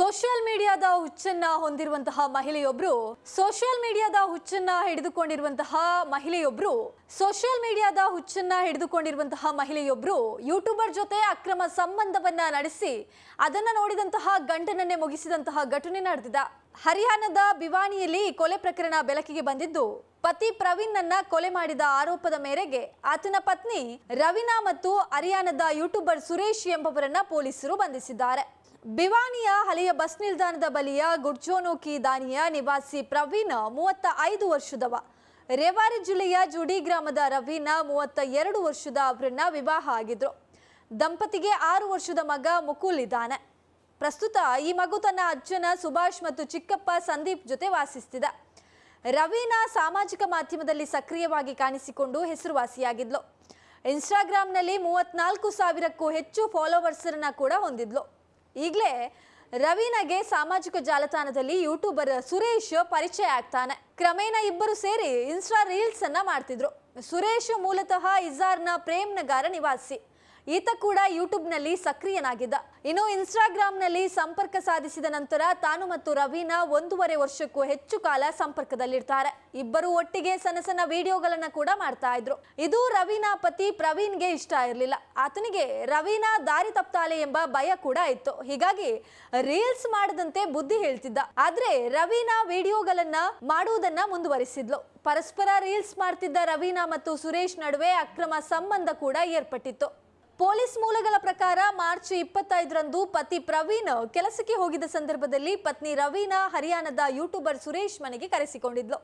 Social ಮೀಡಿಯಾದ ಹುಚ್ಚನ್ನ ಹೊಂದಿರುವಂತಹ ಮಹಿಳೆಯೊಬ್ರು, ಸೋಷಿಯಲ್ ಮೀಡಿಯಾದ ಹುಚ್ಚನ್ನ ಹಿಡಿದುಕೊಂಡಿರುವಂತಹ ಮಹಿಳೆಯೊಬ್ರು, ಸೋಷಿಯಲ್ ಮೀಡಿಯಾದ ಹುಚ್ಚನ್ನ ಹಿಡಿದುಕೊಂಡಿರುವಂತಹ ಮಹಿಳೆಯೊಬ್ರು ಯೂಟ್ಯೂಬರ್ ಜೊತೆ ಅಕ್ರಮ ಸಂಬಂಧವನ್ನ ನಡೆಸಿ ಅದನ್ನ ನೋಡಿದಂತಹ, ಗಂಡನನ್ನೇ ಮುಗಿಸಿದಂತಹ ಘಟನೆ ನಡೆದಿದೆ. ಹರಿಯಾಣದ ಭಿವಾನಿಯಲ್ಲಿ ಕೊಲೆ ಪ್ರಕರಣ ಬೆಳಕಿಗೆ ಬಂದಿದ್ದು, ಪತಿ ಪ್ರವೀಣ್ ನನ್ನ ಕೊಲೆ ಮಾಡಿದ ಆರೋಪದ ಮೇರೆಗೆ ಆತನ ಪತ್ನಿ ರವೀನಾ ಮತ್ತು ಹರಿಯಾಣದ ಯೂಟ್ಯೂಬರ್ ಸುರೇಶ್ ಎಂಬವರನ್ನ ಪೊಲೀಸರು ಬಂಧಿಸಿದ್ದಾರೆ. ಬಿವಾನಿಯ ಹಳೆಯ ಬಸ್ ನಿಲ್ದಾಣದ ಬಳಿಯ ಗುಡ್ಜೋನೋಕಿ ದಾನಿಯ ನಿವಾಸಿ ಪ್ರವೀಣ್ ಮೂವತ್ತ ಐದು ವರ್ಷದವ. ರೇವಾರಿ ಜಿಲ್ಲೆಯ ಜುಡಿ ಗ್ರಾಮದ ರವೀನ ಮೂವತ್ತ ಎರಡು ವರ್ಷದ ಅವರನ್ನ ವಿವಾಹ ಆಗಿದ್ರು. ದಂಪತಿಗೆ ಆರು ವರ್ಷದ ಮಗ ಮುಕುಲ್ ಇದ್ದಾನೆ. ಪ್ರಸ್ತುತ ಈ ಮಗು ತನ್ನ ಅಜ್ಜನ ಸುಭಾಷ್ ಮತ್ತು ಚಿಕ್ಕಪ್ಪ ಸಂದೀಪ್ ಜೊತೆ ವಾಸಿಸ್ತಿದ. ರವೀನಾ ಸಾಮಾಜಿಕ ಮಾಧ್ಯಮದಲ್ಲಿ ಸಕ್ರಿಯವಾಗಿ ಕಾಣಿಸಿಕೊಂಡು ಹೆಸರುವಾಸಿಯಾಗಿದ್ಲು. ಇನ್ಸ್ಟಾಗ್ರಾಂನಲ್ಲಿ ಮೂವತ್ನಾಲ್ಕು ಸಾವಿರಕ್ಕೂ ಹೆಚ್ಚು ಫಾಲೋವರ್ಸರನ್ನ ಕೂಡ ಹೊಂದಿದ್ಲು. ಈಗಲೇ ರವೀನಾಗೆ ಸಾಮಾಜಿಕ ಜಾಲತಾಣದಲ್ಲಿ ಯೂಟ್ಯೂಬರ್ ಸುರೇಶ್ ಪರಿಚಯ ಆಗ್ತಾನೆ. ಕ್ರಮೇಣ ಇಬ್ಬರು ಸೇರಿ ಇನ್ಸ್ಟಾ ರೀಲ್ಸ್ ಅನ್ನ ಮಾಡ್ತಿದ್ರು. ಸುರೇಶ್ ಮೂಲತಃ ಇಜಾರ್ನ ಪ್ರೇಮ್ ನಗಾರ ನಿವಾಸಿ. ಈತ ಕೂಡ ಯೂಟ್ಯೂಬ್ನಲ್ಲಿ ಸಕ್ರಿಯನಾಗಿದ್ದ. ಇನ್ನು ಇನ್ಸ್ಟಾಗ್ರಾಂನಲ್ಲಿ ಸಂಪರ್ಕ ಸಾಧಿಸಿದ ನಂತರ ತಾನು ಮತ್ತು ರವೀನಾ ಒಂದೂವರೆ ವರ್ಷಕ್ಕೂ ಹೆಚ್ಚು ಕಾಲ ಸಂಪರ್ಕದಲ್ಲಿರ್ತಾರೆ. ಇಬ್ಬರು ಒಟ್ಟಿಗೆ ಸಣ್ಣ ಸಣ್ಣ ವಿಡಿಯೋಗಳನ್ನ ಕೂಡ ಮಾಡ್ತಾ ಇದ್ರು. ಇದು ರವೀನಾ ಪತಿ ಪ್ರವೀಣ್ಗೆ ಇಷ್ಟ ಇರಲಿಲ್ಲ. ಆತನಿಗೆ ರವೀನಾ ದಾರಿ ತಪ್ತಾಳೆ ಎಂಬ ಭಯ ಕೂಡ ಇತ್ತು. ಹೀಗಾಗಿ ರೀಲ್ಸ್ ಮಾಡದಂತೆ ಬುದ್ಧಿ ಹೇಳ್ತಿದ್ದ. ಆದ್ರೆ ರವೀನಾ ವಿಡಿಯೋಗಳನ್ನ ಮಾಡುವುದನ್ನ ಮುಂದುವರಿಸಿದ್ಲು. ಪರಸ್ಪರ ರೀಲ್ಸ್ ಮಾಡ್ತಿದ್ದ ರವೀನಾ ಮತ್ತು ಸುರೇಶ್ ನಡುವೆ ಅಕ್ರಮ ಸಂಬಂಧ ಕೂಡ ಏರ್ಪಟ್ಟಿತ್ತು. ಪೊಲೀಸ್ ಮೂಲಗಳ ಪ್ರಕಾರ ಮಾರ್ಚ್ ಇಪ್ಪತ್ತೈದರಂದು ಪತಿ ಪ್ರವೀಣ್ ಕೆಲಸಕ್ಕೆ ಹೋಗಿದ್ದ ಸಂದರ್ಭದಲ್ಲಿ ಪತ್ನಿ ರವೀನಾ ಹರಿಯಾಣದ ಯೂಟ್ಯೂಬರ್ ಸುರೇಶ್ ಮನೆಗೆ ಕರೆಸಿಕೊಂಡಿದ್ಲು.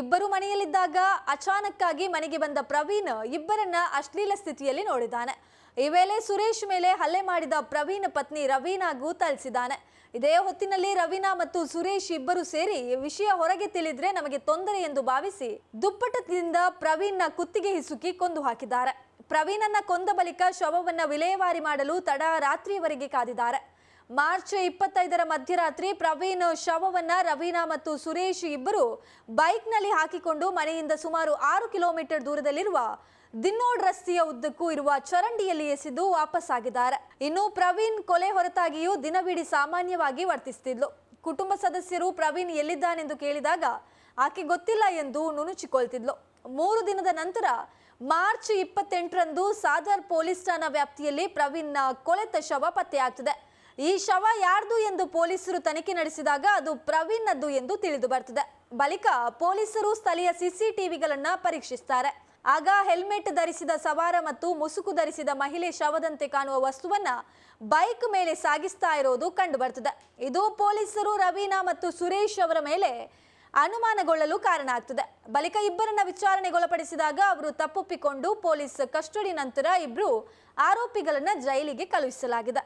ಇಬ್ಬರು ಮನೆಯಲ್ಲಿದ್ದಾಗ ಅಚಾನಕ್ಕಾಗಿ ಮನೆಗೆ ಬಂದ ಪ್ರವೀಣ್ ಇಬ್ಬರನ್ನ ಅಶ್ಲೀಲ ಸ್ಥಿತಿಯಲ್ಲಿ ನೋಡಿದ್ದಾನೆ. ಈ ವೇಳೆ ಸುರೇಶ್ ಮೇಲೆ ಹಲ್ಲೆ ಮಾಡಿದ ಪ್ರವೀಣ್ ಪತ್ನಿ ರವೀನಾಗೂ ತಲಿಸಿದ್ದಾನೆ. ಇದೇ ಹೊತ್ತಿನಲ್ಲಿ ರವೀನಾ ಮತ್ತು ಸುರೇಶ್ ಇಬ್ಬರು ಸೇರಿ ವಿಷಯ ಹೊರಗೆ ತಿಳಿದ್ರೆ ನಮಗೆ ತೊಂದರೆ ಎಂದು ಭಾವಿಸಿ ದುಪ್ಪಟದಿಂದ ಪ್ರವೀಣ್ನ ಕುತ್ತಿಗೆ ಹಿಸುಕಿ ಕೊಂದು ಹಾಕಿದ್ದಾರೆ. ಪ್ರವೀಣನ್ನ ಕೊಂದ ಬಳಿಕ ಶವವನ್ನ ವಿಲೇವಾರಿ ಮಾಡಲು ತಡ ರಾತ್ರಿಯವರೆಗೆ ಕಾದಿದ್ದಾರೆ. ಮಾರ್ಚ್ ಇಪ್ಪತ್ತೈದರ ಮಧ್ಯರಾತ್ರಿ ಪ್ರವೀಣ್ ಶವವನ್ನ ರವೀನಾ ಮತ್ತು ಸುರೇಶ್ ಇಬ್ಬರು ಬೈಕ್ನಲ್ಲಿ ಹಾಕಿಕೊಂಡು ಮನೆಯಿಂದ ಸುಮಾರು ಆರು ಕಿಲೋಮೀಟರ್ ದೂರದಲ್ಲಿರುವ ದಿನ್ನೋಡ್ ರಸ್ತೆಯ ಉದ್ದಕ್ಕೂ ಇರುವ ಚರಂಡಿಯಲ್ಲಿ ಎಸೆದು ವಾಪಸ್ಸಾಗಿದ್ದಾರೆ. ಇನ್ನು ಪ್ರವೀಣ್ ಕೊಲೆ ಹೊರತಾಗಿಯೂ ದಿನವಿಡೀ ಸಾಮಾನ್ಯವಾಗಿ ವರ್ತಿಸುತ್ತಿದ್ಲು ಕುಟುಂಬ ಸದಸ್ಯರು ಪ್ರವೀಣ್ ಎಲ್ಲಿದ್ದಾನೆಂದು ಕೇಳಿದಾಗ, ಆಕೆ ಗೊತ್ತಿಲ್ಲ ಎಂದು ನುಣುಚಿಕೊಳ್ತಿದ್ಲು. ಮೂರು ದಿನದ ನಂತರ ಮಾರ್ಚ್ ಇಪ್ಪತ್ತೆಂಟರಂದು ಸಾದರ್ ಪೊಲೀಸ್ ಠಾಣಾ ವ್ಯಾಪ್ತಿಯಲ್ಲಿ ಪ್ರವೀಣ್ನ ಕೊಳೆತ ಶವ ಪತ್ತೆಯಾಗ್ತದೆ. ಈ ಶವ ಯಾರ್ದು ಎಂದು ಪೊಲೀಸರು ತನಿಖೆ ನಡೆಸಿದಾಗ ಅದು ಪ್ರವೀಣ್ಣದ್ದು ಎಂದು ತಿಳಿದು ಬರ್ತದೆ. ಬಳಿಕ ಪೊಲೀಸರು ಸ್ಥಳೀಯ ಸಿಸಿಟಿವಿಗಳನ್ನ ಪರೀಕ್ಷಿಸ್ತಾರೆ. ಆಗ ಹೆಲ್ಮೆಟ್ ಧರಿಸಿದ ಸವಾರ ಮತ್ತು ಮುಸುಕು ಧರಿಸಿದ ಮಹಿಳೆ ಶವದಂತೆ ಕಾಣುವ ವಸ್ತುವನ್ನ ಬೈಕ್ ಮೇಲೆ ಸಾಗಿಸ್ತಾ ಇರೋದು ಕಂಡು ಬರ್ತದೆ. ಇದು ಪೊಲೀಸರು ರವೀನಾ ಮತ್ತು ಸುರೇಶ್ ಅವರ ಮೇಲೆ ಅನುಮಾನಗೊಳ್ಳಲು ಕಾರಣ ಆಗ್ತದೆ. ಬಳಿಕ ಇಬ್ಬರನ್ನ ವಿಚಾರಣೆಗೊಳಪಡಿಸಿದಾಗ ಅವರು ತಪ್ಪೊಪ್ಪಿಕೊಂಡು ಪೊಲೀಸ್ ಕಸ್ಟಡಿ ನಂತರ ಇಬ್ರು ಆರೋಪಿಗಳನ್ನ ಜೈಲಿಗೆ ಕಳುಹಿಸಲಾಗಿದೆ.